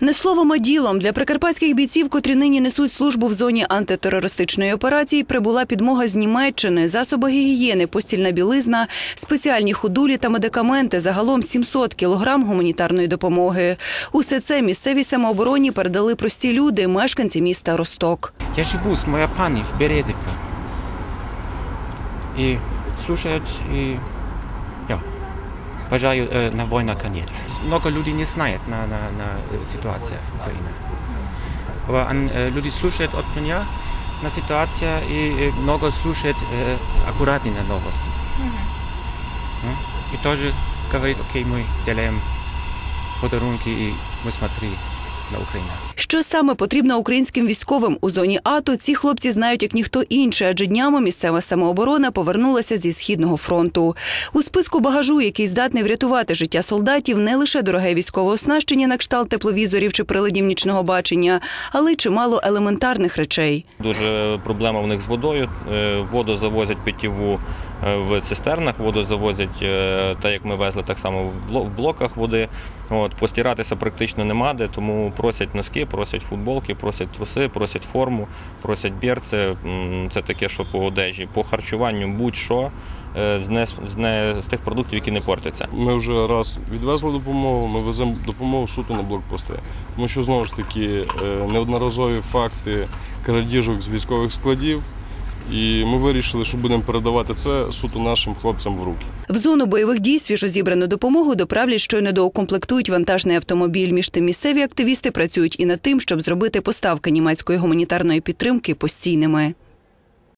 Не словом, а ділом для прикарпатських бійців, котрі нині несуть службу в зоні антитерористичної операції, прибула підмога з Німеччини, засоби гігієни, постільна білизна, спеціальні худулі та медикаменти. Загалом 700 кілограм гуманітарної допомоги. Усе це місцевій самообороні передали прості люди, мешканці міста Росток. Я живу с моей пани в Березівка. И слушают, и я э, на война конец. Много людей не знает на, на, на э, ситуацию в Украине. Aber an, э, люди слушают от меня на ситуацию и э, много слушают э, аккуратно на новости. И тоже говорит, окей, мы делаем подарунки и мы смотри на Украину. Що саме потрібно українським військовим у зоні АТО, ці хлопці знають як ніхто інший, адже днями місцева самооборона повернулася зі східного фронту. У списку багажу, який здатний врятувати життя солдатів, не лише дороге військове оснащення на кшталт тепловізорів чи приладів нічного бачення, але й чимало елементарних речей. Дуже проблема в них з водою. Е, Воду завозять питтєву е, в цистернах, воду завозять, е, так як ми везли, так само в в блоках води. От, постиратися практично нема де, тому просять носки, просять футболки, просять труси, просять форму, просять берці. Це таке, що по одежі, по харчуванню, будь-що е, з, не, з, не, з тих продуктів, які не портяться. Ми вже раз відвезли допомогу, ми веземо допомогу суто на блокпости. Тому що знову ж таки е, неодноразові факти крадіжок з військових складів. І ми вирішили, що будемо передавати це суто нашим хлопцям в руки. В зону бойових дій свіжо зібрану допомогу доправлять щойно доукомплектують вантажний автомобіль. Між тим місцеві активісти працюють і над тим, щоб зробити поставки німецької гуманітарної підтримки постійними.